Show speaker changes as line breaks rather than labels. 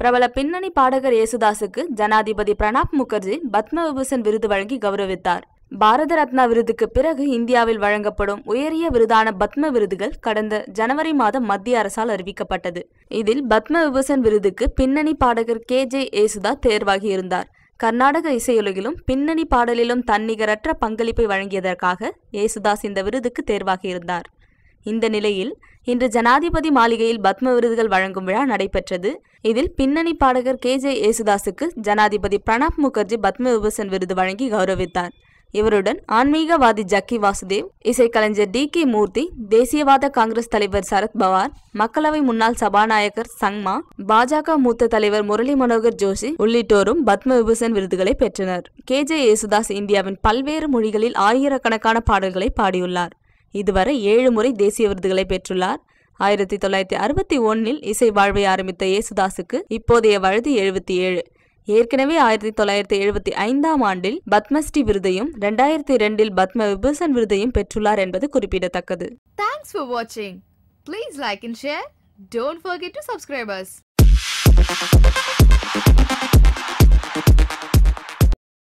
பிரபல பின்னணி பாடகர் யேசுதாஸுக்கு ஜனாதிபதி பிரணாப் முகர்ஜி பத்ம விபூஷன் விருது வழங்கி கௌரவித்தார். பாரத ரத்னா விருதுக்கு பிறகு இந்தியாவில் வழங்கப்படும் உயரிய விருதான பத்ம விருதுகள் கடந்த ஜனவரி மாதம் மத்திய அரசால் அறிவிக்கப்பட்டது. இதில் பத்ம விபூஷன் விருதுக்கு பின்னணி பாடகர் கே ஜே யேசுதா தேர்வாகி இருந்தார். கர்நாடக இசையுலகிலும் பின்னணி பாடலிலும் தன்னிகரற்ற பங்களிப்பை வழங்கியதற்காக யேசுதாஸ் இந்த விருதுக்கு தேர்வாகியிருந்தார் இந்த நிலையில் இன்று ஜனாதிபதி மாளிகையில் பத்ம விருதுகள் வழங்கும் விழா நடைபெற்றது. இதில் பின்னணி பாடகர் கே ஜே யேசுதாஸுக்கு ஜனாதிபதி பிரணாப் முகர்ஜி பத்ம விபூஷன் விருது வழங்கி கௌரவித்தார். இவருடன் ஆன்மீகவாதி ஜக்கி வாசுதேவ் இசைக்கலைஞர் டி கே மூர்த்தி தேசியவாத காங்கிரஸ் தலைவர் சரத் பவார் மக்களவை முன்னாள் சபாநாயகர் சங்மா பாஜக மூத்த தலைவர் முரளி மனோகர் ஜோஷி உள்ளிட்டோரும் பத்ம விபூஷன் விருதுகளை பெற்றனர். கே ஜே யேசுதாஸ் இந்தியாவின் பல்வேறு மொழிகளில் ஆயிரக்கணக்கான பாடல்களை பாடியுள்ளார். இதுவரை ஏழு முறை தேசிய விருதுகளை பெற்றுள்ளார். ஆயிரத்தி தொள்ளாயிரத்தி அறுபத்தி ஒன்னில் இசை வாழ்வை ஆரம்பித்த இயேசுதாஸுக்கு இப்போதைய வயது எழுபத்தி ஏழு. ஏற்கனவே ஆயிரத்தி தொள்ளாயிரத்தி எழுபத்தி ஐந்தாம் ஆண்டில் பத்மஸ்ரீ விருதையும் ரெண்டாயிரத்தி இரண்டில் பத்ம விபூஷன் விருதையும் பெற்றுள்ளார் என்பது குறிப்பிடத்தக்கது.
தேங்க்ஸ் for வாட்சிங் please like and share don't forget to subscribe.